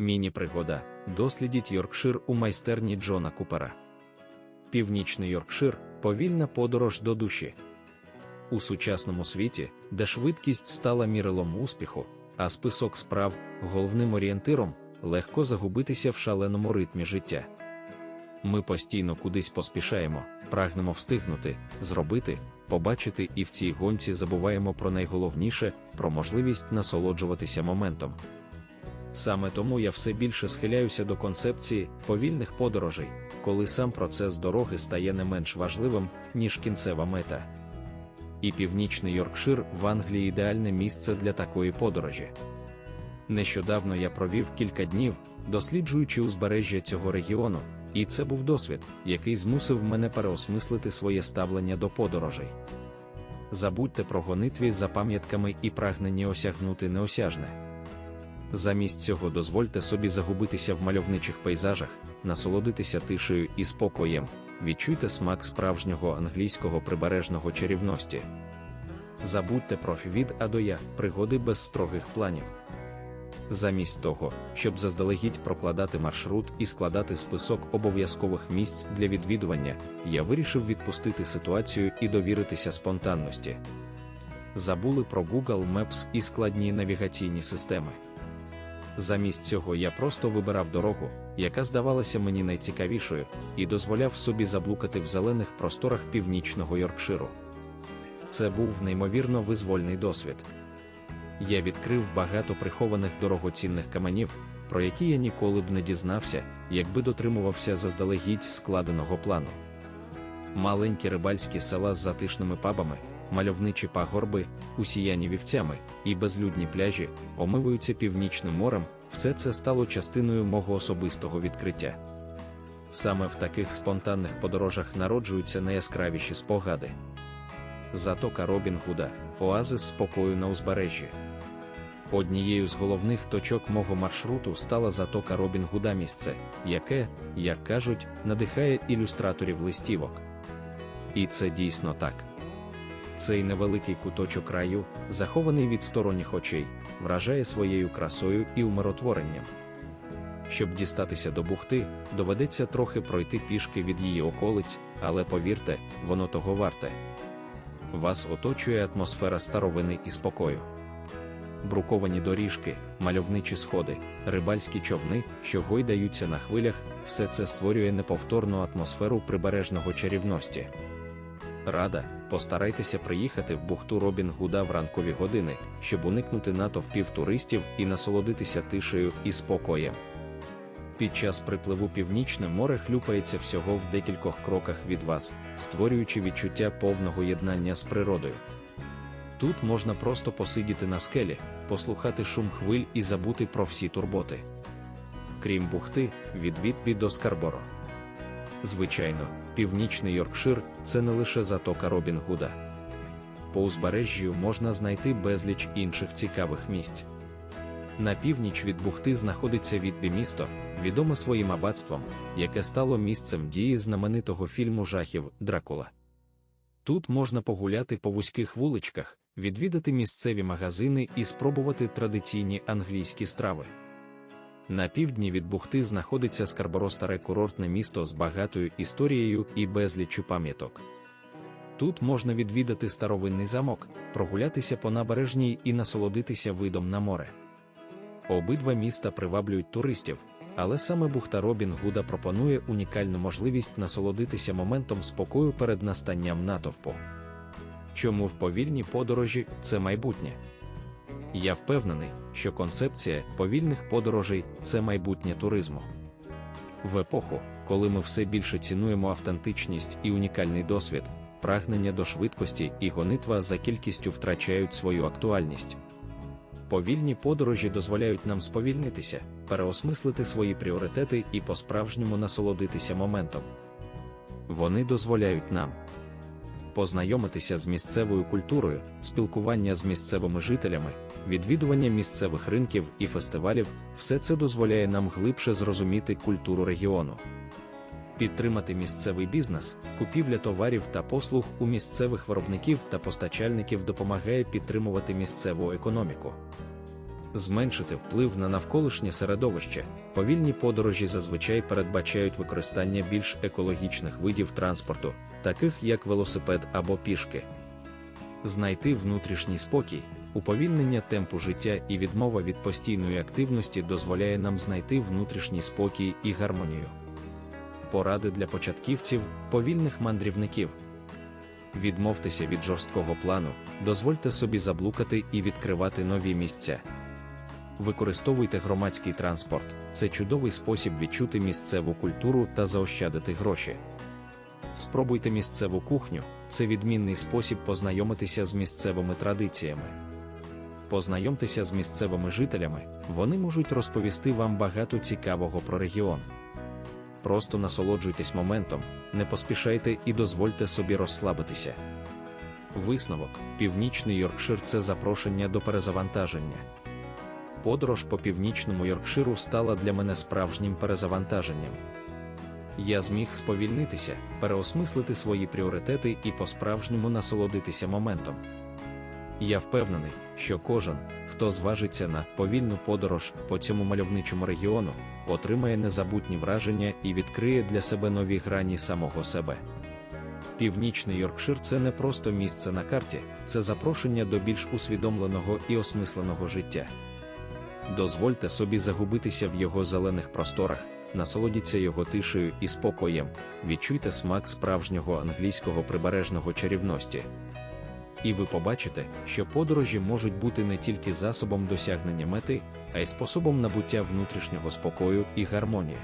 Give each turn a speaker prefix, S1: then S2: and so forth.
S1: Міні-пригода. Дослідіть Йоркшир у майстерні Джона Купера. Північний Йоркшир повільна подорож до душі. У сучасному світі, де швидкість стала мірилом успіху, а список справ головним орієнтиром, легко загубитися в шаленому ритмі життя. Ми постійно кудись поспішаємо, прагнемо встигнути, зробити, побачити і в цій гонці забуваємо про найголовніше, про можливість насолоджуватися моментом. Саме тому я все більше схиляюся до концепції повільних подорожей, коли сам процес дороги стає не менш важливим, ніж кінцева мета. І північний Йоркшир в Англії ідеальне місце для такої подорожі. Нещодавно я провів кілька днів, досліджуючи узбережжя цього регіону, і це був досвід, який змусив мене переосмислити своє ставлення до подорожей. Забудьте про гонитві за пам'ятками і прагнення осягнути неосяжне. Замість цього дозвольте собі загубитися в мальовничих пейзажах, насолодитися тишею і спокоєм, відчуйте смак справжнього англійського прибережного чарівності. Забудьте про від А до Я, пригоди без строгих планів. Замість того, щоб заздалегідь прокладати маршрут і складати список обов'язкових місць для відвідування, я вирішив відпустити ситуацію і довіритися спонтанності. Забули про Google Maps і складні навігаційні системи. Замість цього я просто вибирав дорогу, яка здавалася мені найцікавішою, і дозволяв собі заблукати в зелених просторах північного Йоркширу. Це був неймовірно визвольний досвід. Я відкрив багато прихованих дорогоцінних каменів, про які я ніколи б не дізнався, якби дотримувався заздалегідь складеного плану. Маленькі рибальські села з затишними пабами, мальовничі пагорби, усіяні вівцями і безлюдні пляжі омивуються північним морем, все це стало частиною мого особистого відкриття. Саме в таких спонтанних подорожах народжуються найяскравіші спогади. Затока Робін Гуда, оазис спокою на узбережжі. Однією з головних точок мого маршруту стала затока Робін Гуда місце, яке, як кажуть, надихає ілюстраторів листівок. І це дійсно так. Цей невеликий куточок раю, захований від сторонніх очей, вражає своєю красою і умиротворенням. Щоб дістатися до бухти, доведеться трохи пройти пішки від її околиць, але повірте, воно того варте. Вас оточує атмосфера старовини і спокою. Бруковані доріжки, мальовничі сходи, рибальські човни, що гойдаються на хвилях, все це створює неповторну атмосферу прибережного чарівності. Рада, постарайтеся приїхати в бухту Робін Гуда в ранкові години, щоб уникнути натовпів туристів і насолодитися тишею і спокоєм. Під час припливу північне море хлюпається всього в декількох кроках від вас, створюючи відчуття повного єднання з природою. Тут можна просто посидіти на скелі, послухати шум хвиль і забути про всі турботи. Крім бухти, від до Скарборо. Звичайно, північний Йоркшир це не лише затока Робін Гуда. По узбережжю можна знайти безліч інших цікавих місць. На північ від бухти знаходиться Вітбі місто, відоме своїм аббатством, яке стало місцем дії знаменитого фільму жахів Дракула. Тут можна погуляти по вузьких вуличках, відвідати місцеві магазини і спробувати традиційні англійські страви. На півдні від бухти знаходиться Скарборо-старе курортне місто з багатою історією і безліччю пам'яток. Тут можна відвідати старовинний замок, прогулятися по набережній і насолодитися видом на море. Обидва міста приваблюють туристів, але саме бухта Робін Гуда пропонує унікальну можливість насолодитися моментом спокою перед настанням натовпу. Чому в повільній подорожі це майбутнє? Я впевнений, що концепція повільних подорожей це майбутнє туризму. В епоху, коли ми все більше цінуємо автентичність і унікальний досвід, прагнення до швидкості і гонитва за кількістю втрачають свою актуальність. Повільні подорожі дозволяють нам сповільнитися, переосмислити свої пріоритети і по-справжньому насолодитися моментом. Вони дозволяють нам познайомитися з місцевою культурою, спілкування з місцевими жителями, відвідування місцевих ринків і фестивалів все це дозволяє нам глибше зрозуміти культуру регіону. Підтримати місцевий бізнес, купівля товарів та послуг у місцевих виробників та постачальників допомагає підтримувати місцеву економіку. Зменшити вплив на навколишнє середовище, повільні подорожі зазвичай передбачають використання більш екологічних видів транспорту, таких як велосипед або пішки. Знайти внутрішній спокій, уповільнення темпу життя і відмова від постійної активності дозволяє нам знайти внутрішній спокій і гармонію. Поради для початківців, повільних мандрівників. Відмовтеся від жорсткого плану, дозвольте собі заблукати і відкривати нові місця. Використовуйте громадський транспорт, це чудовий спосіб відчути місцеву культуру та заощадити гроші. Спробуйте місцеву кухню, це відмінний спосіб познайомитися з місцевими традиціями. Познайомтеся з місцевими жителями, вони можуть розповісти вам багато цікавого про регіон. Просто насолоджуйтесь моментом, не поспішайте і дозвольте собі розслабитися. Висновок: Північний Йоркшир це запрошення до перезавантаження. Подорож по північному Йоркширу стала для мене справжнім перезавантаженням. Я зміг сповільнитися, переосмислити свої пріоритети і по-справжньому насолодитися моментом. Я впевнений, що кожен, хто зважиться на повільну подорож по цьому мальовничому регіону, отримає незабутні враження і відкриє для себе нові грані самого себе. Північний Йоркшир це не просто місце на карті, це запрошення до більш усвідомленого і осмисленого життя. Дозвольте собі загубитися в його зелених просторах, насолодіться його тишею і спокоєм, відчуйте смак справжнього англійського прибережного чарівності. І ви побачите, що подорожі можуть бути не тільки засобом досягнення мети, а й способом набуття внутрішнього спокою і гармонії.